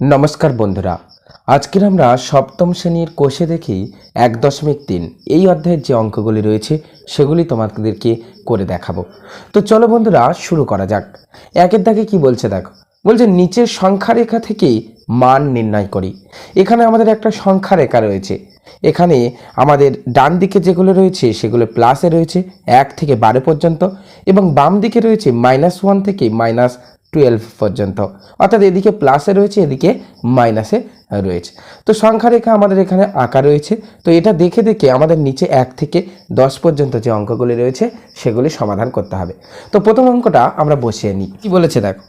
নমস্কার বন্ধুরা, আজকের আমরা সপ্তম শ্রেণির কোষে দেখি এক দশমিক তিন। এই অধ্যায়ের যে অঙ্কগুলি রয়েছে, সেগুলি তোমাদেরকে করে দেখাবো। তো চলো বন্ধুরা, শুরু করা যাক। একের দাগে কি বলছে দেখো? বলছে, নিচের সংখ্যা রেখা থেকেই মান নির্ণয় করি। এখানে আমাদের একটা সংখ্যা রেখা রয়েছে। এখানে আমাদের ডান দিকে যেগুলো রয়েছে, সেগুলো প্লাসে রয়েছে, এক থেকে বারো পর্যন্ত এবং বাম দিকে রয়েছে মাইনাস ওয়ান থেকে মাইনাস টুয়েলভ পর্যন্ত। অর্থাৎ এদিকে প্লাসে রয়েছে, এদিকে মাইনাসে রয়েছে। তো সংখ্যা রেখা আমাদের এখানে আঁকা রয়েছে। তো এটা দেখে দেখে আমাদের নিচে এক থেকে দশ পর্যন্ত যে অঙ্কগুলি রয়েছে, সেগুলি সমাধান করতে হবে। তো প্রথম অঙ্কটা আমরা বসিয়ে নিই। কী বলেছে দেখো?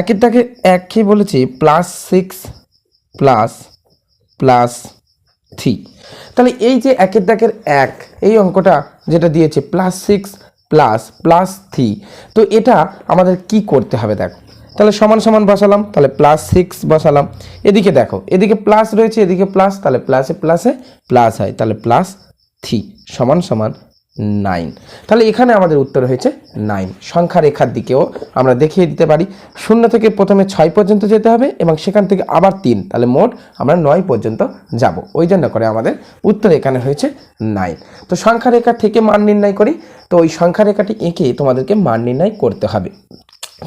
একের দাগে এক কি বলেছি plus six plus plus three তাহলে এই যে একের দাগের এক, এই অঙ্কটা যেটা দিয়েছে plus six plus plus three. তো এটা আমাদের কি করতে হবে দেখো। তাহলে সমান সমান বসালাম, তাহলে প্লাস সিক্স বসালাম। এদিকে দেখো, এদিকে প্লাস রয়েছে, এদিকে প্লাস, তাহলে প্লাসে প্লাসে প্লাস হয়, তাহলে প্লাস থ্রি, সমান সমান নাইন। তাহলে এখানে আমাদের উত্তর হয়েছে নাইন। সংখ্যা রেখার দিকেও আমরা দেখিয়ে দিতে পারি, শূন্য থেকে প্রথমে ছয় পর্যন্ত যেতে হবে এবং সেখান থেকে আবার তিন। তাহলে মোট আমরা নয় পর্যন্ত যাব। ওই জন্য করে আমাদের উত্তর এখানে হয়েছে নাইন। তো সংখ্যা রেখা থেকে মান নির্ণয় করি। তো ওই সংখ্যা রেখাটি এঁকে তোমাদেরকে মান নির্ণয় করতে হবে।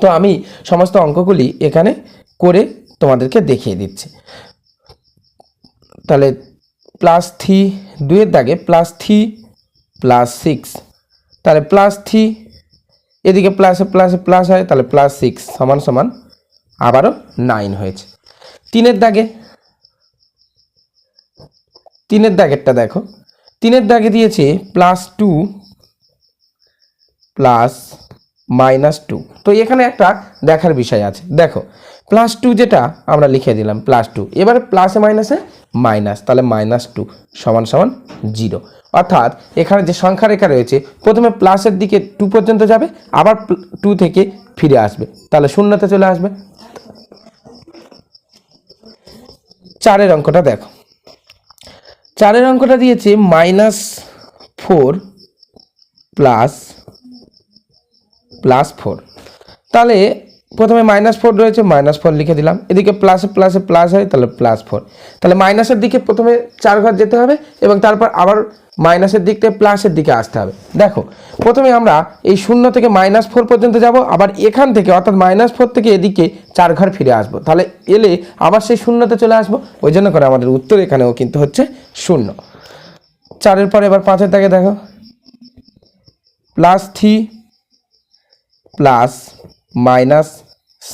তো আমি সমস্ত অঙ্কগুলি এখানে করে তোমাদেরকে দেখিয়ে দিচ্ছি। তাহলে প্লাস থ্রি দুয়ের দাগে প্লাস থ্রি প্লাস সিক্স তাহলে প্লাস থ্রি এদিকে প্লাসে প্লাসে প্লাস হয়, তাহলে প্লাস সিক্স সমান সমান আবারও নাইন হয়েছে। তিনের দাগে, তিনের দাগেরটা দেখো। তিনের দাগে দিয়েছে plus two plus minus two তো এখানে একটা দেখার বিষয় আছে। দেখো প্লাস টু যেটা আমরা লিখে দিলাম প্লাস টু এবারে প্লাসে মাইনাসে মাইনাস তাহলে মাইনাস টু সমান সমান জিরো অর্থাৎ এখানে যে সংখ্যা রেখা রয়েছে, প্রথমে প্লাসের দিকে টু পর্যন্ত যাবে, আবার টু থেকে ফিরে আসবে। তাহলে শূন্যতে চলে আসবে। চারের অঙ্কটা দেখো। চারের অঙ্কটা দিয়েছে minus four plus plus four তাহলে প্রথমে মাইনাস ফোর রয়েছে মাইনাস ফোর লিখে দিলাম। এদিকে প্লাসে প্লাসে প্লাস হয়, তাহলে প্লাস ফোর তাহলে মাইনাসের দিকে প্রথমে চার ঘর যেতে হবে এবং তারপর আবার মাইনাসের দিক থেকে প্লাসের দিকে আসতে হবে। দেখো, প্রথমে আমরা এই শূন্য থেকে মাইনাস ফোর পর্যন্ত যাব, আবার এখান থেকে অর্থাৎ মাইনাস ফোর থেকে এদিকে চার ঘর ফিরে আসব। তাহলে এলে আবার সেই শূন্যতে চলে আসব। ওই জন্য করে আমাদের উত্তর এখানেও কিন্তু হচ্ছে শূন্য। চারের পর এবার পাঁচের দাগে দেখো। Plus three plus minus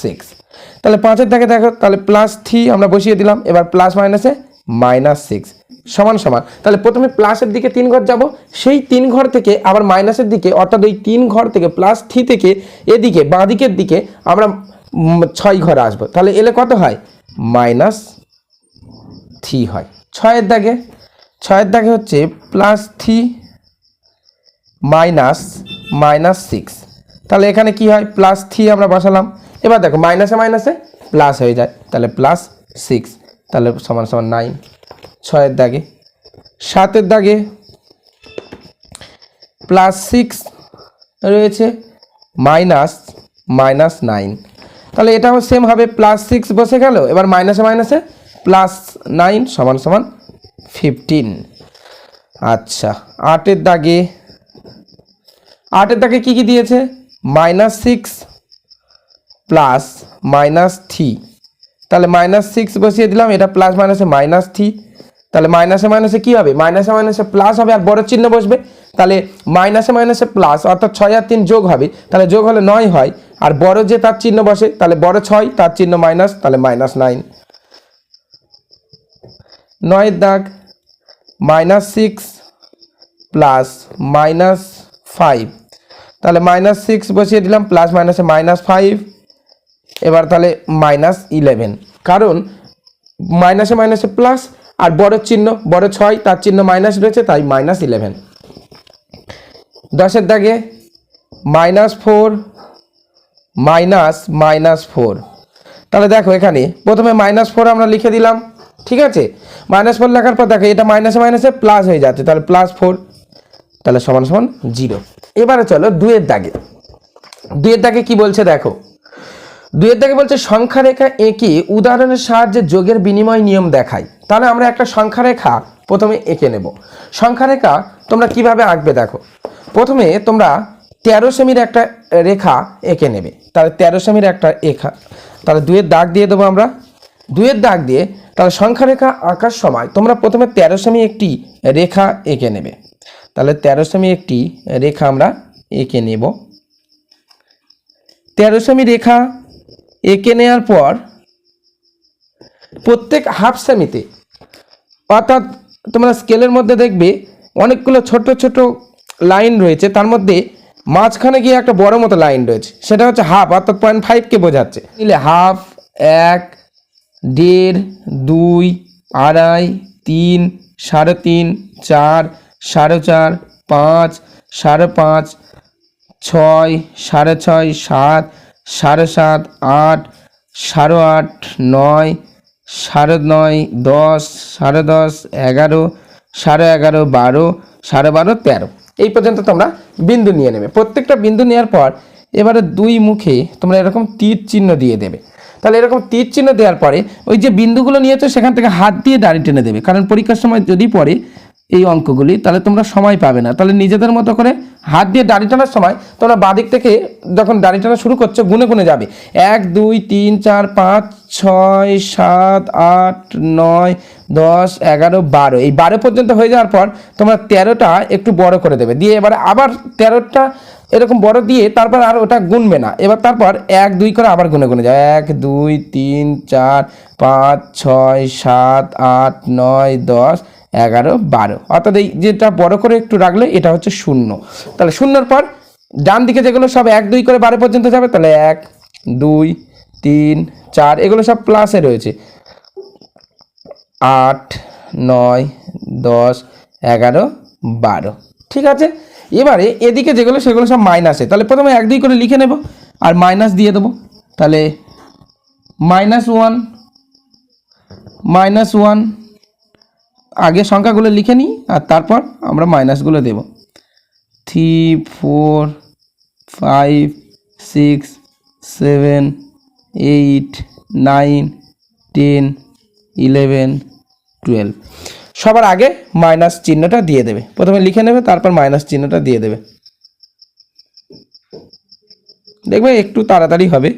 six তাহলে পাঁচের দাগে দেখো, তাহলে প্লাস থ্রি আমরা বসিয়ে দিলাম, এবার প্লাস মাইনাসে মাইনাস সিক্স সমান সমান। তাহলে প্রথমে প্লাসের দিকে তিন ঘর যাব, সেই তিন ঘর থেকে আবার মাইনাসের দিকে, অর্থাৎ ওই তিন ঘর থেকে প্লাস থ্রি থেকে এদিকে বাঁ দিকের দিকে আমরা ছয় ঘর আসব। তাহলে এলে কত হয়? মাইনাস থ্রি হয়। ছয়ের দাগে ছয়ের দাগে হচ্ছে plus three minus minus six তাহলে এখানে কি হয়? প্লাস থ্রি আমরা বসালাম। এবার দেখো মাইনাসে মাইনাসে প্লাস হয়ে যায়। তাহলে প্লাস সিক্স তাহলে সমান সমান নাইন ছয়ের দাগে, সাতের দাগে প্লাস সিক্স রয়েছে মাইনাস মাইনাস নাইন তাহলে এটাও সেম হবে প্লাস সিক্স বসে গেল, এবার মাইনাসে মাইনাসে প্লাস নাইন সমান সমান ফিফটিন আচ্ছা আটের দাগে আটের দাগে কী কী দিয়েছে? Minus six plus minus three তাহলে মাইনাস সিক্স বসিয়ে দিলাম, এটা প্লাস মাইনাসে মাইনাস থ্রি তাহলে মাইনাসে মাইনাসে কী হবে? মাইনাসে মাইনাসে প্লাস হবে আর বড় চিহ্ন বসবে। তাহলে মাইনাসে মাইনাসে প্লাস অর্থাৎ ছয় আর তিন যোগ হবে। তাহলে যোগ হলে নয় হয়। আর বড় যে তার চিহ্ন বসে, তাহলে বড় ছয়, তার চিহ্ন মাইনাস তাহলে মাইনাস নাইন নয়ের দাগ minus six plus minus five তাহলে মাইনাস সিক্স বসিয়ে দিলাম প্লাস মাইনাসে মাইনাস ফাইভ এবার তাহলে মাইনাস ইলেভেন কারণ মাইনাসে মাইনাসে প্লাস আর বড় চিহ্ন বড় ছয়, তার চিহ্ন মাইনাস রয়েছে, তাই মাইনাস ইলেভেন দশের দাগে minus four minus minus four তাহলে দেখো এখানে, প্রথমে মাইনাস ফোর আমরা লিখে দিলাম, ঠিক আছে? মাইনাস ফোর লেখার পর দেখো, এটা মাইনাসে মাইনাসে প্লাস হয়ে যাচ্ছে, তাহলে প্লাস ফোর তাহলে সমান সমান জিরো এবারে চলো দুয়ের দাগে। দুয়ের দাগে কি বলছে দেখো? দুয়ের দাগে বলছে সংখ্যা রেখা এঁকে উদাহরণের সাহায্যে যোগের বিনিময় নিয়ম দেখাই। তাহলে আমরা একটা সংখ্যা রেখা প্রথমে এঁকে নেব। সংখ্যা রেখা তোমরা কীভাবে আঁকবে দেখো। প্রথমে তোমরা তেরো সেমির একটা রেখা এঁকে নেবে। তাহলে তেরো সেমির একটা রেখা। তাহলে দুয়ের দাগ দিয়ে দেবো আমরা। দুয়ের দাগ দিয়ে তাহলে সংখ্যা রেখা আঁকার সময় তোমরা প্রথমে তেরো সেমি একটি রেখা এঁকে নেবে। তাহলে তেরো সেমি একটি রেখা আমরা এঁকে নেব। তেরো সেমি রেখা এঁকে নেওয়ার পর প্রত্যেক হাফ সেমিতে, অর্থাৎ তোমরা স্কেলের মধ্যে দেখবে অনেকগুলো ছোট ছোট লাইন রয়েছে, তার মধ্যে মাঝখানে গিয়ে একটা বড় মতো লাইন রয়েছে, সেটা হচ্ছে হাফ, অর্থাৎ পয়েন্ট ফাইভকে বোঝাচ্ছে। নিলে হাফ, এক, দেড়, দুই, আড়াই, তিন, সাড়ে তিন, চার, সাড়ে চার, পাঁচ, সাড়ে পাঁচ, ছয়, সাড়ে ছয়, সাত সাড়ে সাত, আট, সাড়ে আট, নয়, সাড়ে নয়, দশ, সাড়ে দশ, এগারো, সাড়ে এগারো, বারো, সাড়ে বারো, তেরো। এই পর্যন্ত তোমরা বিন্দু নিয়ে নেবে। প্রত্যেকটা বিন্দু নেওয়ার পর এবারে দুই মুখে তোমরা এরকম তীর চিহ্ন দিয়ে দেবে। তাহলে এরকম তীর চিহ্ন দেওয়ার পরে ওই যে বিন্দুগুলো নিয়েছো, সেখান থেকে হাত দিয়ে দাড়ি টেনে দেবে। কারণ পরীক্ষার সময় যদি পড়ে এই অঙ্কগুলি, তাহলে তোমরা সময় পাবে না। তাহলে নিজেদের মতো করে হাত দিয়ে দাড়ি টানার সময় তোমরা বাদিক থেকে যখন দাড়ি টানা শুরু করছ, গুনে গুনে যাবে। এক, দুই, তিন, চার, পাঁচ, ছয়, সাত, আট, নয়, দশ, এগারো, বারো। এই বারো পর্যন্ত হয়ে যাওয়ার পর তোমরা তেরোটা একটু বড় করে দেবে। দিয়ে এবারে আবার তেরোটা এরকম বড় দিয়ে তারপর আর ওটা গুনবে না। এবার তারপর এক, দুই করে আবার গুনে গুনে যাবে এক, দুই, তিন, চার, পাঁচ, ছয়, সাত, আট, নয়, দশ এগারো, বারো। অর্থাৎ এই যেটা বড় করে একটু রাখলে এটা হচ্ছে শূন্য। তাহলে শূন্যর পর ডান দিকে যেগুলো সব এক, দুই করে বারো পর্যন্ত যাবে, তাহলে এক, দুই, তিন, চার, এগুলো সব প্লাসে রয়েছে। আট, নয়, দশ, এগারো, বারো। ঠিক আছে? এবারে এদিকে যেগুলো, সেগুলো সব মাইনাসে তাহলে প্রথমে এক, দুই করে লিখে নেব আর মাইনাস দিয়ে দেবো। তাহলে মাইনাস ওয়ান মাইনাস ওয়ান আগে সংখ্যাগুলো লিখে নিই আর তারপর আমরা মাইনাসগুলো দেব। Three four five six seven eight nine ten eleven twelve সবার আগে মাইনাস চিহ্নটা দিয়ে দেবে। প্রথমে লিখে নেবে, তারপর মাইনাস চিহ্নটা দিয়ে দেবে। দেখবে একটু তাড়াতাড়ি হবে।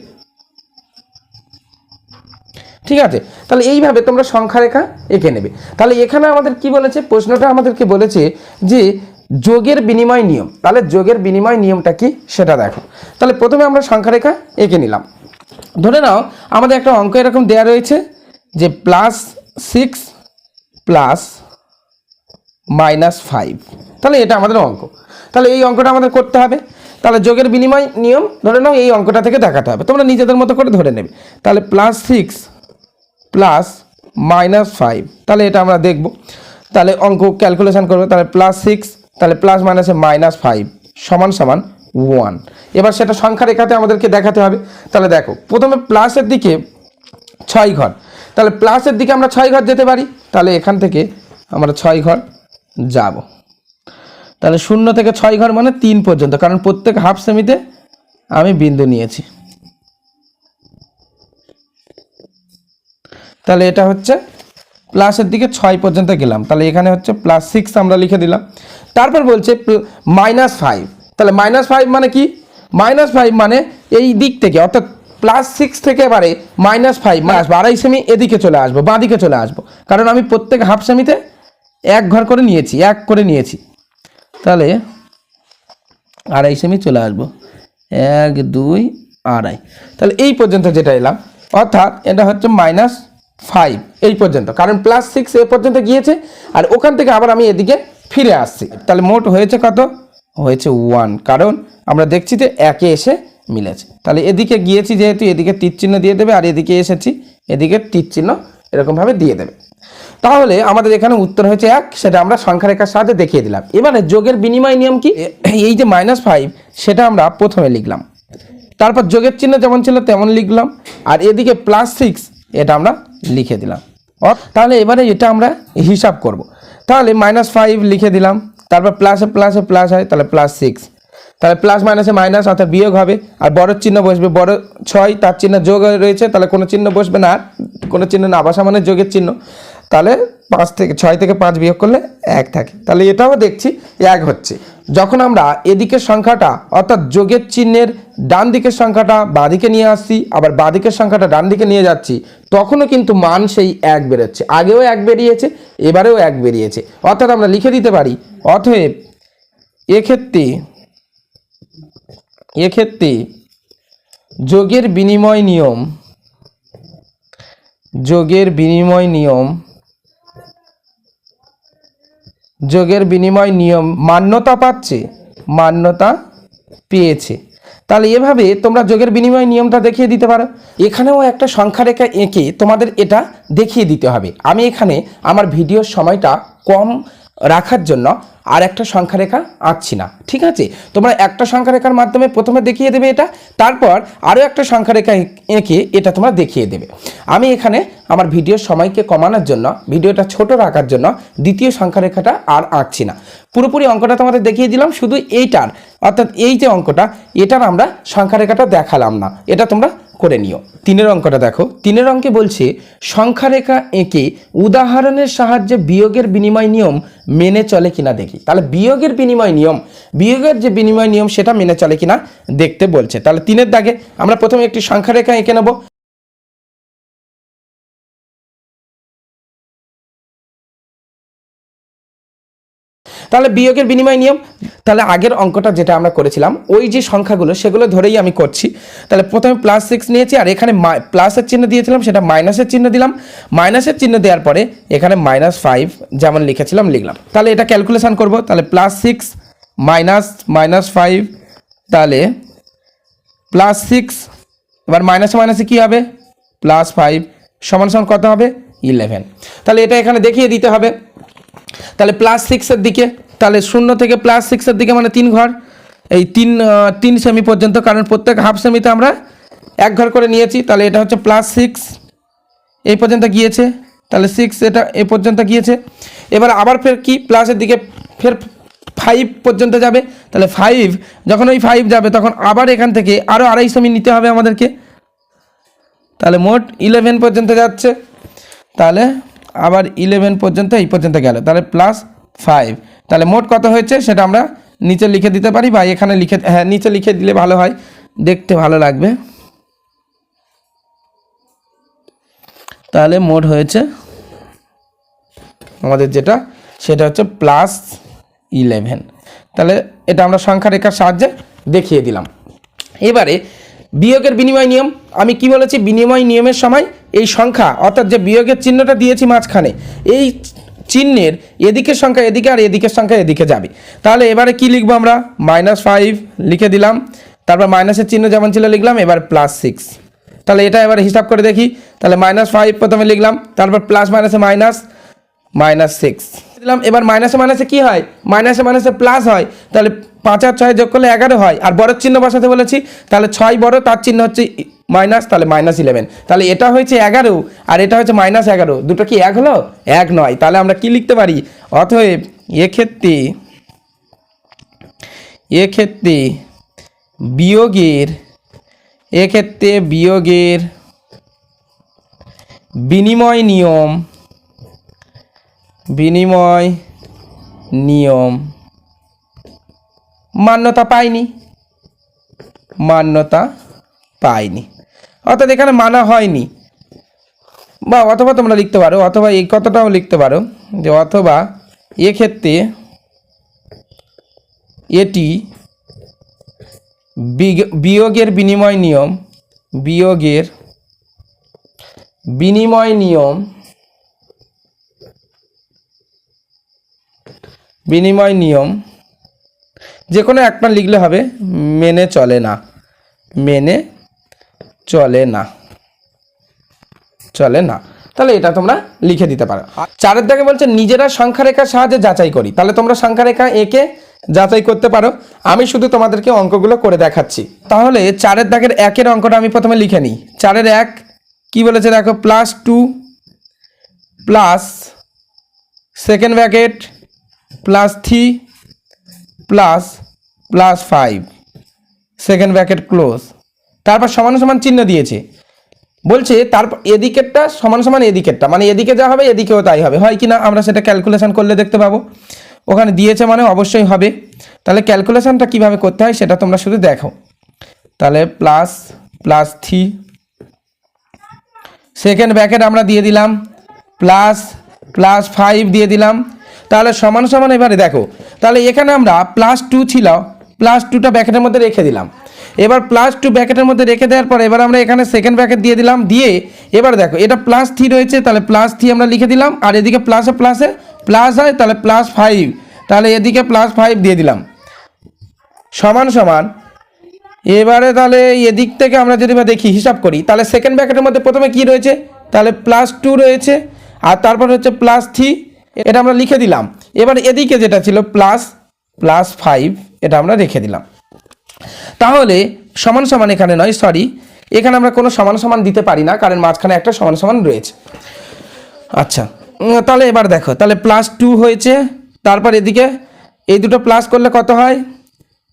ঠিক আছে? তাহলে এইভাবে তোমরা সংখ্যা রেখা এঁকে নেবে। তাহলে এখানে আমাদের কি বলেছে? প্রশ্নটা আমাদেরকে বলেছে যে যোগের বিনিময় নিয়ম। তাহলে যোগের বিনিময় নিয়মটা কি? সেটা দেখো। তাহলে প্রথমে আমরা সংখ্যা রেখা এঁকে নিলাম। ধরে নাও, আমাদের একটা অঙ্ক এরকম দেয়া রয়েছে যে plus six plus minus five তাহলে এটা আমাদের অঙ্ক। তাহলে এই অঙ্কটা আমাদের করতে হবে। তাহলে যোগের বিনিময় নিয়ম, ধরে নাও এই অঙ্কটা থেকে দেখাতে হবে। তোমরা নিজেদের মতো করে ধরে নেবে। তাহলে plus six plus minus five তাহলে এটা আমরা দেখব। তাহলে অঙ্ক ক্যালকুলেশন করব। তাহলে প্লাস সিক্স তাহলে প্লাস মাইনাসে মাইনাস ফাইভ সমান সমান ওয়ান এবার সেটা সংখ্যা রেখাতে আমাদেরকে দেখাতে হবে। তাহলে দেখো, প্রথমে প্লাসের দিকে ছয় ঘর। তাহলে প্লাসের দিকে আমরা ছয় ঘর যেতে পারি। তাহলে এখান থেকে আমরা ছয় ঘর যাব। তাহলে শূন্য থেকে ছয় ঘর মানে তিন পর্যন্ত, কারণ প্রত্যেক হাফ সেমিতে আমি বিন্দু নিয়েছি। তাহলে এটা হচ্ছে প্লাসের দিকে ছয় পর্যন্ত গেলাম। তাহলে এখানে হচ্ছে প্লাস সিক্স আমরা লিখে দিলাম। তারপর বলছে মাইনাস ফাইভ তাহলে মাইনাস ফাইভ মানে কি? মাইনাস ফাইভ মানে এই দিক থেকে, অর্থাৎ প্লাস সিক্স থেকে এবারে মাইনাস ফাইভ মানে আসব আড়াই সেমি এদিকে চলে আসব বাঁ দিকে চলে আসব। কারণ আমি প্রত্যেক হাফ সেমিতে এক ঘর করে নিয়েছি, এক করে নিয়েছি। তাহলে আড়াই সেমি চলে আসব। এক, দুই, আড়াই। তাহলে এই পর্যন্ত যেটা এলাম, অর্থাৎ এটা হচ্ছে মাইনাস ফাইভ, এই পর্যন্ত। কারণ প্লাস সিক্স এ পর্যন্ত গিয়েছে, আর ওখান থেকে আবার আমি এদিকে ফিরে আসছি। তাহলে মোট হয়েছে কত? হয়েছে ওয়ান কারণ আমরা দেখছি যে একে এসে মিলেছে। তাহলে এদিকে গিয়েছি যেহেতু, এদিকে তীর চিহ্ন দিয়ে দেবে, আর এদিকে এসেছি, এদিকে তীর চিহ্ন এরকমভাবে দিয়ে দেবে। তাহলে আমাদের এখানে উত্তর হয়েছে এক, সেটা আমরা সংখ্যা রেখার সাহায্যে দেখিয়ে দিলাম। এবারে যোগের বিনিময় নিয়ম কি? এই যে মাইনাস ফাইভ সেটা আমরা প্রথমে লিখলাম। তারপর যোগের চিহ্ন যেমন ছিল, তেমন লিখলাম। আর এদিকে প্লাস সিক্স এটা আমরা লিখে দিলাম। তাহলে এবারে এটা আমরা হিসাব করব। তাহলে মাইনাস ফাইভ লিখে দিলাম, তারপর প্লাসে প্লাসে প্লাস হয়, তাহলে প্লাস সিক্স তাহলে প্লাস মাইনাসে মাইনাস অর্থাৎ বিয়োগ হবে, আর বড় চিহ্ন বসবে, বড় ছয়, তার চিহ্ন যোগ রয়েছে, তাহলে কোনো চিহ্ন বসবে না, আর কোনো চিহ্ন না বাসা মানে যোগের চিহ্ন। তাহলে পাঁচ থেকে, ছয় থেকে পাঁচ বিয়োগ করলে এক থাকে। তাহলে এটাও দেখছি এক হচ্ছে, যখন আমরা এদিকের সংখ্যাটা, অর্থাৎ যোগের চিহ্নের ডান দিকের সংখ্যাটা বাঁদিকে নিয়ে আসছি, আবার বাঁদিকের সংখ্যাটা ডান দিকে নিয়ে যাচ্ছি, তখনও কিন্তু মান সেই এক বেরোচ্ছে। আগেও এক বেরিয়েছে, এবারেও এক বেরিয়েছে। অর্থাৎ আমরা লিখে দিতে পারি, অতএব এক্ষেত্রে এক্ষেত্রে যোগের বিনিময় নিয়ম, যোগের বিনিময় নিয়ম যোগের বিনিময় নিয়ম মান্যতা পাচ্ছে, মান্যতা পেয়েছে। তাহলে এভাবে তোমরা যোগের বিনিময় নিয়মটা দেখিয়ে দিতে পারো। এখানেও একটা সংখ্যা রেখা এঁকে তোমাদের এটা দেখিয়ে দিতে হবে। আমি এখানে আমার ভিডিওর সময়টা কম রাখার জন্য আর একটা সংখ্যা রেখা আঁকছি না। ঠিক আছে? তোমরা একটা সংখ্যা রেখার মাধ্যমে প্রথমে দেখিয়ে দেবে এটা, তারপর আরও একটা সংখ্যা রেখা এঁকে এটা তোমরা দেখিয়ে দেবে। আমি এখানে আমার ভিডিওর সময়কে কমানোর জন্য, ভিডিওটা ছোট রাখার জন্য দ্বিতীয় সংখ্যা রেখাটা আর আঁকছি না। পুরোপুরি অঙ্কটা তোমাদের দেখিয়ে দিলাম, শুধু এইটার, অর্থাৎ এই যে অঙ্কটা, এটার আমরা সংখ্যা রেখাটা দেখালাম না। এটা তোমরা করে নিও। তিনের অঙ্কটা দেখো। তিনের অঙ্কে বলছে সংখ্যা রেখা এঁকে উদাহরণের সাহায্যে বিয়োগের বিনিময় নিয়ম মেনে চলে কিনা দেখি। তাহলে বিয়োগের বিনিময় নিয়ম, বিয়োগের যে বিনিময় নিয়ম সেটা মেনে চলে কিনা দেখতে বলছে। তাহলে তিনের দাগে আমরা প্রথমে একটি সংখ্যা রেখা এঁকে নেব। তাহলে বিয়োগের বিনিময় নিয়ম, তাহলে আগের অঙ্কটা যেটা আমরা করেছিলাম, ওই যে সংখ্যাগুলো, সেগুলো ধরেই আমি করছি। তাহলে প্রথমে প্লাস সিক্স নিয়েছি, আর এখানে প্লাসের চিহ্ন দিয়েছিলাম, সেটা মাইনাসের চিহ্ন দিলাম। মাইনাসের চিহ্ন দেওয়ার পরে এখানে মাইনাস ফাইভ যেমন লিখেছিলাম, লিখলাম। তাহলে এটা ক্যালকুলেশান করব, তাহলে plus six minus minus five তাহলে প্লাস সিক্স এবার মাইনাসে মাইনাসে কী হবে? প্লাস ফাইভ সমান সমান কত হবে? ইলেভেন তাহলে এটা এখানে দেখিয়ে দিতে হবে। তাহলে প্লাস সিক্সের দিকে, তাহলে শূন্য থেকে প্লাস সিক্সের দিকে মানে তিন ঘর। এই তিন তিন সেমি পর্যন্ত, কারণ প্রত্যেক হাফ সেমিতে আমরা এক ঘর করে নিয়েছি, তাহলে এটা হচ্ছে প্লাস সিক্স এই পর্যন্ত গিয়েছে, তাহলে সিক্স এটা এ পর্যন্ত গিয়েছে। এবার আবার ফের কি? প্লাসের দিকে ফের ফাইভ পর্যন্ত যাবে, তাহলে ফাইভ যখন ওই ফাইভ যাবে, তখন আবার এখান থেকে আরও আড়াই সেমি নিতে হবে আমাদেরকে। তাহলে মোট ইলেভেন পর্যন্ত যাচ্ছে। তাহলে আবার ইলেভেন পর্যন্ত এই পর্যন্ত গেল। তাহলে প্লাস ফাইভ তাহলে মোট কত হয়েছে সেটা আমরা নিচে লিখে দিতে পারি বা এখানে লিখে হ্যাঁ নিচে লিখে দিলে ভালো হয়। দেখতে ভালো লাগবে। তাহলে মোট হয়েছে আমাদের যেটা, সেটা হচ্ছে প্লাস ইলেভেন তাহলে এটা আমরা সংখ্যা রেখার সাহায্যে দেখিয়ে দিলাম। এবারে বিয়োগের বিনিময় নিয়ম, আমি কি বলেছি? বিনিময় নিয়মের সময় এই সংখ্যা, অর্থাৎ যে বিয়োগের চিহ্নটা দিয়েছি মাঝখানে, এই চিহ্নের এদিকের সংখ্যা এদিকে আর এদিকের সংখ্যা এদিকে যাবে। তাহলে এবারে কি লিখব আমরা? মাইনাস ফাইভ লিখে দিলাম। তারপর মাইনাসের চিহ্ন যেমন ছিল লিখলাম, এবার প্লাস সিক্স। তাহলে এটা এবার হিসাব করে দেখি। তাহলে মাইনাস ফাইভ প্রথমে লিখলাম, তারপর প্লাস মাইনাসে মাইনাস মাইনাস সিক্স। দিলাম, এবার মাইনাসে মাইনাসে কি হয়? মাইনাসে মাইনাসে প্লাস হয়, তাহলে পাঁচ আর ছয় যোগ করলে এগারো হয়, আর বড়ের চিহ্ন বসাতে বলেছি, তাহলে ছয় বড়, তার চিহ্ন হচ্ছে মাইনাস, তাহলে মাইনাস ইলেভেন তাহলে এটা হয়েছে এগারো, আর এটা হচ্ছে মাইনাস এগারো। দুটো কি এক হলো? এক নয়। তাহলে আমরা কি লিখতে পারি? অতএব এক্ষেত্রে এক্ষেত্রে বিয়োগের এক্ষেত্রে বিয়োগের বিনিময় নিয়ম বিনিময় নিয়ম। মান্যতা পায়নি মান্যতা পায়নি অর্থাৎ এখানে মানা হয়নি। বা অথবা তোমরা লিখতে পারো, অথবা এই কথাটাও লিখতে পারো যে অথবা এক্ষেত্রে এটি বিয়োগের বিনিময় নিয়ম, বিয়োগের বিনিময় নিয়ম বিনিময় নিয়ম, যে কোনো একটা লিখলে হবে, মেনে চলে না, মেনে চলে না। চলে না। তাহলে এটা তোমরা লিখে দিতে পারো। চারের দাগে বলছে, নিজেরা সংখ্যা রেখার সাহায্যে যাচাই করি। তাহলে তোমরা সংখ্যা রেখা এঁকে যাচাই করতে পারো। আমি শুধু তোমাদেরকে অঙ্কগুলো করে দেখাচ্ছি। তাহলে চারের দাগের একের অঙ্কটা আমি প্রথমে লিখে নিই। চারের এক কি বলেছে দেখো? Plus two, plus second bracket, plus three, plus plus five. Second bracket close. তারপর সমান সমান চিহ্ন দিয়েছে। বলছে তারপর এদিকেরটা সমান সমান এদিকেরটা মানে এদিকে যা হবে, এদিকেও তাই হবে। হয় কি না, আমরা সেটা ক্যালকুলেশন করলে দেখতে পাবো। ওখানে দিয়েছে মানে অবশ্যই হবে। তাহলে ক্যালকুলেশনটা কীভাবে করতে হয় সেটা তোমরা শুধু দেখো। তাহলে plus plus three second bracket আমরা দিয়ে দিলাম। প্লাস প্লাস ফাইভ দিয়ে দিলাম। তাহলে সমান সমান এবারে দেখো। তাহলে এখানে আমরা প্লাস টু ছিল প্লাস টুটা ব্যাকেটের মধ্যে রেখে দিলাম। এবার প্লাস টু ব্র্যাকেটের মধ্যে রেখে দেওয়ার পর এবার আমরা এখানে সেকেন্ড ব্যাকেট দিয়ে দিলাম, দিয়ে এবার দেখো, এটা প্লাস থ্রি রয়েছে, তাহলে প্লাস থ্রি আমরা লিখে দিলাম, আর এদিকে প্লাসে প্লাসে প্লাস হয়, তাহলে প্লাস ফাইভ তাহলে এদিকে প্লাস ফাইভ দিয়ে দিলাম। সমান সমান, এবারে তাহলে এদিক থেকে আমরা যদি বা দেখি, হিসাব করি, তাহলে সেকেন্ড ব্র্যাকেটের মধ্যে প্রথমে কি রয়েছে? তাহলে প্লাস টু রয়েছে, আর তারপর হচ্ছে প্লাস থ্রি এটা আমরা লিখে দিলাম। এবার এদিকে যেটা ছিল প্লাস প্লাস ফাইভ এটা আমরা রেখে দিলাম। তাহলে সমান সমান এখানে নয় সরি এখানে আমরা কোনো সমান সমান দিতে পারি না, কারণ মাঝখানে একটা সমান সমান রয়েছে। আচ্ছা তাহলে এবার দেখো, তাহলে প্লাস টু হয়েছে, তারপর এদিকে এই দুটো প্লাস করলে কত হয়?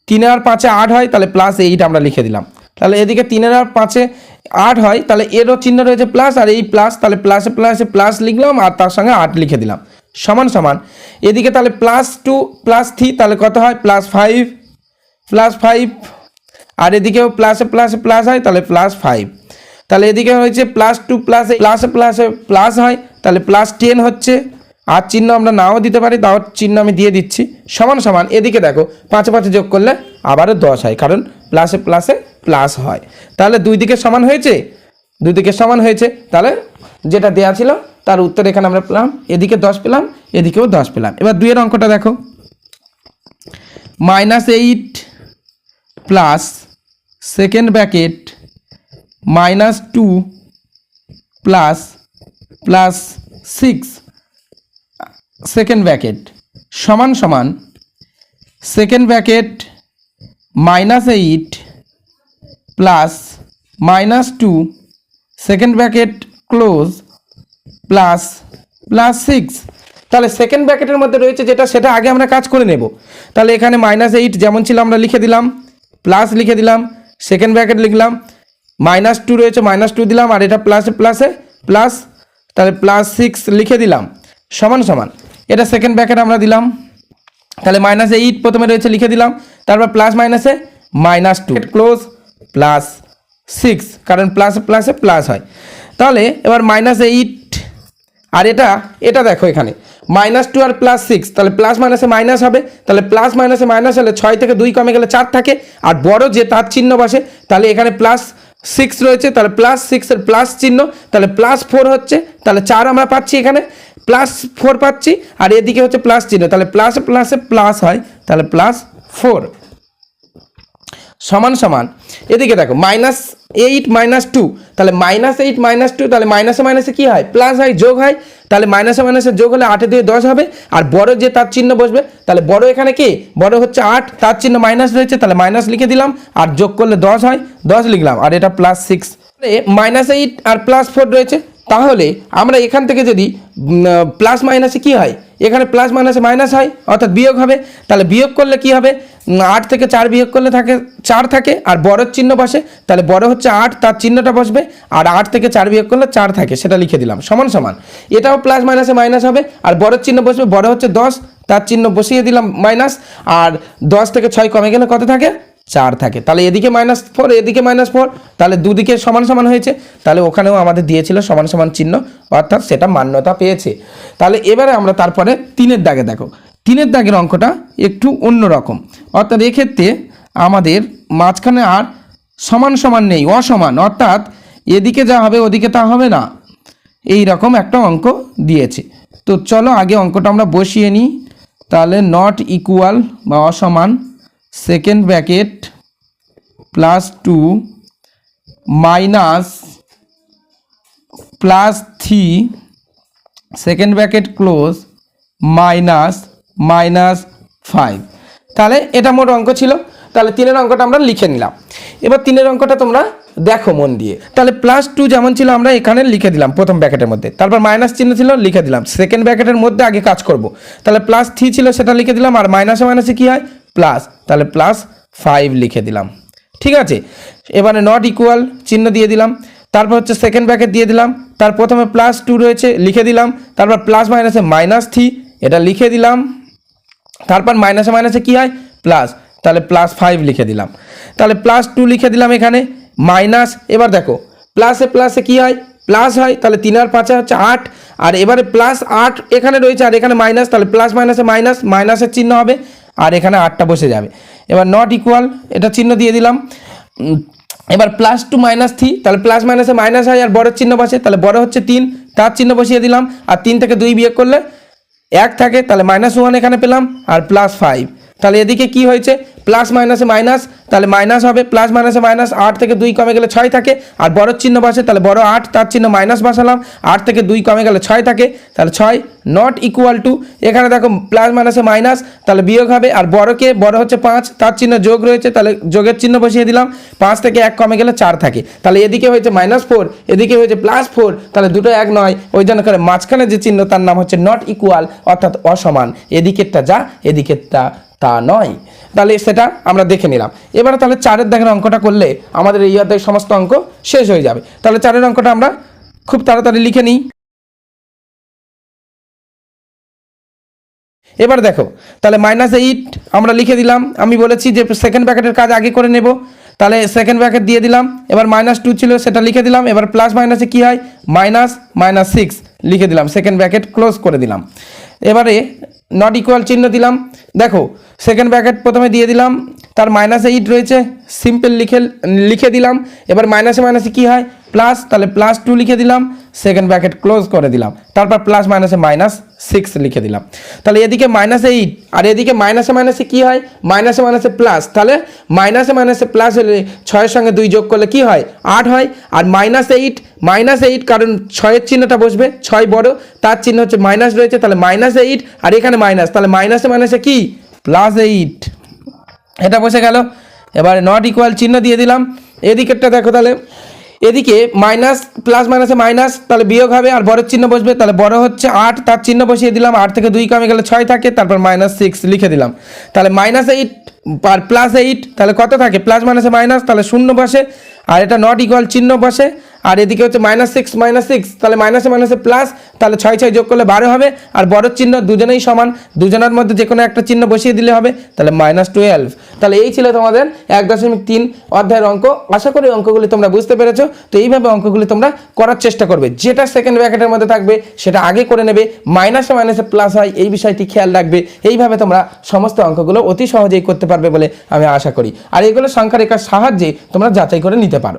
তিনে আর পাঁচে আট হয়, তাহলে প্লাস এইট আমরা লিখে দিলাম। তাহলে এদিকে তিনের আর পাঁচে আট হয়, তাহলে এরও চিহ্ন রয়েছে প্লাস আর এই প্লাস তাহলে প্লাসে প্লাসে প্লাস লিখলাম, আর তার সঙ্গে আট লিখে দিলাম। সমান সমান। এদিকে তাহলে প্লাস টু প্লাস থ্রি তাহলে কত হয়? প্লাস ফাইভ প্লাস ফাইভ আর এদিকেও প্লাসে প্লাসে প্লাস হয়, তাহলে প্লাস ফাইভ তাহলে এদিকে হয়েছে প্লাস টু প্লাসে প্লাসে প্লাসে প্লাস হয়, তাহলে প্লাস টেন হচ্ছে। আর চিহ্ন আমরা নাও দিতে পারি, তাও চিহ্ন আমি দিয়ে দিচ্ছি। সমান সমান, এদিকে দেখো, পাঁচে পাঁচে যোগ করলে আবারও দশ হয়, কারণ প্লাসে প্লাসে প্লাস হয়। তাহলে দুই দিকে সমান হয়েছে? দুই দিকে সমান হয়েছে, তাহলে যেটা দেয়া ছিল, তার উত্তর এখানে আমরা পেলাম। এদিকে দশ পেলাম, এদিকেও দশ পেলাম। এবার দুইয়ের অঙ্কটা দেখো। Minus eight plus second bracket, minus two plus plus six, second bracket, সমান সমান, second bracket, minus eight, plus minus two, second bracket close, plus plus six. তাহলে সেকেন্ড ব্র্যাকেটের মধ্যে রয়েছে যেটা, সেটা আগে আমরা কাজ করে নেব। তাহলে এখানে মাইনাস এইট যেমন ছিল আমরা লিখে দিলাম, প্লাস লিখে দিলাম সেকেন্ড ব্র্যাকেট লিখলাম। মাইনাস টু রয়েছে মাইনাস টু দিলাম, আর এটা প্লাসে প্লাসে প্লাস তাহলে প্লাস সিক্স লিখে দিলাম। সমান সমান। এটা সেকেন্ড ব্র্যাকেট আমরা দিলাম। তাহলে মাইনাস এইট প্রথমে রয়েছে, লিখে দিলাম। তারপর প্লাস মাইনাসে minus two close plus six কারণ প্লাস প্লাসে প্লাস হয়। তাহলে এবার মাইনাস এইট আর এটা এটা দেখো এখানে। মাইনাস টু আর প্লাস সিক্স, তাহলে প্লাস মাইনাসে মাইনাস হবে, তাহলে প্লাস মাইনাসে মাইনাস হলে ছয় থেকে দুই কমে গেলে চার থাকে, আর বড় যে তার চিহ্ন বসে, তাহলে এখানে প্লাস সিক্স রয়েছে, তাহলে প্লাস সিক্সের প্লাস চিহ্ন, তাহলে প্লাস ফোর হচ্ছে, তাহলে চার আমরা পাচ্ছি এখানে, প্লাস ফোর পাচ্ছি, আর এদিকে হচ্ছে প্লাস চিহ্ন, তাহলে প্লাসে প্লাসে প্লাস হয়, তাহলে প্লাস ফোর। সমান সমান, এদিকে দেখো, মাইনাস এইট, মাইনাস টু, তাহলে মাইনাস এইট, মাইনাস টু, তাহলে মাইনাসে মাইনাসে কী হয়? প্লাস হয়, যোগ হয় তাহলে মাইনাসে মাইনাসে যোগ হলে আটে দিয়ে দশ হবে, আর বড় যে তার চিহ্ন বসবে, তাহলে বড় এখানে কি? বড় হচ্ছে আট, তার চিহ্ন মাইনাস রয়েছে, তাহলে মাইনাস লিখে দিলাম, আর যোগ করলে দশ হয়, দশ লিখলাম, আর এটা প্লাস সিক্স মাইনাস এইট আর প্লাস ফোর রয়েছে, তাহলে আমরা এখান থেকে যদি প্লাস মাইনাসে কি হয়? এখানে প্লাস মাইনাসে মাইনাস হয়, অর্থাৎ বিয়োগ হবে। তাহলে বিয়োগ করলে কি হবে? আট থেকে চার বিয়োগ করলে থাকে, চার থাকে, আর বড়ের চিহ্ন বসে, তাহলে বড় হচ্ছে আট, তার চিহ্নটা বসবে, আর আট থেকে চার বিয়োগ করলে চার থাকে, সেটা লিখে দিলাম, সমান সমান। এটাও প্লাস মাইনাসে মাইনাস হবে, আর বড়ের চিহ্ন বসবে, বড় হচ্ছে দশ, তার চিহ্ন বসিয়ে দিলাম মাইনাস আর দশ থেকে ছয় কমে গেলে কত থাকে? চার থাকে। তাহলে এদিকে মাইনাস ফোর এদিকে মাইনাস ফোর তাহলে দুদিকে সমান সমান হয়েছে। তাহলে ওখানেও আমাদের দিয়েছিল সমান সমান চিহ্ন, অর্থাৎ সেটা মান্যতা পেয়েছে। তাহলে এবারে আমরা তারপরে তিনের দাগে দেখো। তিনের দাগের অঙ্কটা একটু অন্য রকম অর্থাৎ এক্ষেত্রে আমাদের মাঝখানে আর সমান সমান নেই, অসমান। অর্থাৎ এদিকে যা হবে ওদিকে তা হবে না। এই রকম একটা অঙ্ক দিয়েছে। তো চলো আগে অঙ্কটা আমরা বসিয়ে নিই। তাহলে নট ইকুয়াল বা অসমান second bracket plus two minus plus three, second bracket close, minus minus five. তাহলে এটা মোট অঙ্ক ছিল। তাহলে তিনের অঙ্কটা আমরা লিখে নিলাম। এবার তিনের অঙ্কটা তোমরা দেখো মন দিয়ে। তাহলে প্লাস টু যেমন ছিল, আমরা এখানে লিখে দিলাম প্রথম ব্র্যাকেটের মধ্যে। তারপর মাইনাস চিহ্ন ছিল, লিখে দিলাম। সেকেন্ড ব্র্যাকেটের মধ্যে আগে কাজ করব। তাহলে প্লাস থ্রি ছিল, সেটা লিখে দিলাম। আর মাইনাসে মাইনাসে কী হয়? প্লাস তাহলে প্লাস ফাইভ লিখে দিলাম। ঠিক আছে? এবারে নট ইকুয়াল চিহ্ন দিয়ে দিলাম। তারপর হচ্ছে সেকেন্ড ব্র্যাকেট দিয়ে দিলাম। তার প্রথমে প্লাস টু রয়েছে, লিখে দিলাম। তারপর প্লাস মাইনাসে মাইনাস থ্রি এটা লিখে দিলাম। তারপর মাইনাসে মাইনাসে কী হয়? প্লাস তাহলে প্লাস ফাইভ লিখে দিলাম। তাহলে প্লাস টু লিখে দিলাম এখানে মাইনাস এবার দেখো প্লাসে প্লাসে কী হয়? প্লাস হয়, তাহলে তিন আর পাঁচে হচ্ছে আট। আর এবারে প্লাস আট এখানে রয়েছে, আর এখানে মাইনাস তাহলে প্লাস মাইনাসে মাইনাস মাইনাসের চিহ্ন হবে। আর এখানে আটটা বসে যাবে। এবার নট ইকুয়াল এটা চিহ্ন দিয়ে দিলাম। এবার প্লাস টু মাইনাস থ্রি তাহলে প্লাস মাইনাসে মাইনাস হয় আর বড়ের চিহ্ন বসে, তাহলে বড় হচ্ছে তিন, তার চিহ্ন বসিয়ে দিলাম। আর তিন থেকে দুই বিয়োগ করলে এক থাকে, তাহলে মাইনাস ওয়ান এখানে পেলাম, আর প্লাস ফাইভ তাহলে এদিকে কি হয়েছে? প্লাস মাইনাসে মাইনাস তাহলে মাইনাস হবে প্লাস মাইনাসে মাইনাস আট থেকে দুই কমে গেলে ছয় থাকে, আর বড় চিহ্ন বসে, তাহলে বড় আট, তার চিহ্ন মাইনাস বসালাম, আট থেকে দুই কমে গেলে ছয় থাকে, তাহলে ছয় নট ইকুয়াল টু এখানে দেখো প্লাস মাইনাসে মাইনাস তাহলে বিয়োগ হবে, আর বড়কে বড় হচ্ছে পাঁচ, তার চিহ্ন যোগ রয়েছে, তাহলে যোগের চিহ্ন বসিয়ে দিলাম, পাঁচ থেকে এক কমে গেলে চার থাকে, তাহলে এদিকে হয়েছে মাইনাস ফোর এদিকে হয়েছে প্লাস ফোর তাহলে দুটো এক নয়, ওই জন্য করে মাঝখানে যে চিহ্ন তার নাম হচ্ছে নট ইকুয়াল অর্থাৎ অসমান, এদিকেরটা যা, এদিকেরটা তা নয়। তাহলে সেটা আমরা দেখে নিলাম। এবারে তাহলে চারের দেখেন অঙ্কটা করলে আমাদের এই অধ্যায়ের সমস্ত অঙ্ক শেষ হয়ে যাবে। তাহলে চারের অঙ্কটা আমরা খুব তাড়াতাড়ি লিখে নিই। এবার দেখো, তাহলে মাইনাস এইট আমরা লিখে দিলাম। আমি বলেছি যে সেকেন্ড ব্র্যাকেটের কাজ আগে করে নেব। তাহলে সেকেন্ড ব্র্যাকেট দিয়ে দিলাম। এবার মাইনাস টু ছিল, সেটা লিখে দিলাম। এবার প্লাস মাইনাসে কী হয়? মাইনাস মাইনাস সিক্স লিখে দিলাম। সেকেন্ড ব্র্যাকেট ক্লোজ করে দিলাম। এবারে নট ইকুয়াল চিহ্ন দিলাম। দেখো সেকেন্ড ব্র্যাকেট প্রথমে দিয়ে দিলাম, তার মাইনাসে ইট রয়েছে সিম্পল লিখে লিখে দিলাম, এবার মাইনাসে মাইনাসে কী হয়? প্লাস তাহলে প্লাস টু লিখে দিলাম সেকেন্ড ব্র্যাকেট ক্লোজ করে দিলাম তারপর প্লাস মাইনাসে মাইনাস সিক্স লিখে দিলাম তাহলে এদিকে মাইনাস এইট আর এদিকে মাইনাসে মাইনাসে কী হয় মাইনাসে মাইনাসে প্লাস তাহলে মাইনাসে মাইনাসে প্লাস হলে ছয়ের সঙ্গে দুই যোগ করলে কী হয় আট হয় আর মাইনাস এইট মাইনাস এইট কারণ ছয়ের চিহ্নটা বসবে ছয় বড় তার চিহ্ন হচ্ছে মাইনাস রয়েছে তাহলে মাইনাস এইট আর এখানে মাইনাস তাহলে মাইনাসে মাইনাসে কি প্লাস এইট এটা বসে গেল এবারে নট ইকুয়াল চিহ্ন দিয়ে দিলাম এদিকেরটা দেখো তাহলে এদিকে মাইনাস প্লাস মাইনাসে মাইনাস, তাহলে বিয়োগ হবে, আর বড়ের চিহ্ন বসবে, তাহলে বড় হচ্ছে আট, তার চিহ্ন বসিয়ে দিলাম, আট থেকে দুই কমে গেলে ছয় থাকে, তারপর মাইনাস সিক্স লিখে দিলাম। তাহলে মাইনাস এইট আর প্লাস এইট তাহলে কত থাকে? প্লাস মাইনাসে মাইনাস তাহলে শূন্য বসে। আর এটা নট ইকুয়াল চিহ্ন বসে। আর এদিকে হচ্ছে মাইনাস সিক্স মাইনাস সিক্স তাহলে মাইনাসে মাইনাসে প্লাস তাহলে ছয় ছয় যোগ করলে বারো হবে। আর বড়োর চিহ্ন দুজনেই সমান। দুজনের মধ্যে যে কোনো একটা চিহ্ন বসিয়ে দিলে হবে, তাহলে মাইনাস টুয়েলভ তাহলে এই ছিল তোমাদের এক দশমিক তিন অধ্যায়ের অঙ্ক। আশা করি অঙ্কগুলি তোমরা বুঝতে পেরেছ। তো এইভাবে অঙ্কগুলি তোমরা করার চেষ্টা করবে। যেটা সেকেন্ড ব্র্যাকেটের মধ্যে থাকবে, সেটা আগে করে নেবে। মাইনাসে মাইনাসে প্লাস হয়, এই বিষয়টি খেয়াল রাখবে। এইভাবে তোমরা সমস্ত অঙ্কগুলো অতি সহজেই করতে পারবে বলে আমি আশা করি। আর এগুলো সংখ্যার রেখার সাহায্যে তোমরা যাচাই করে নিতে পারো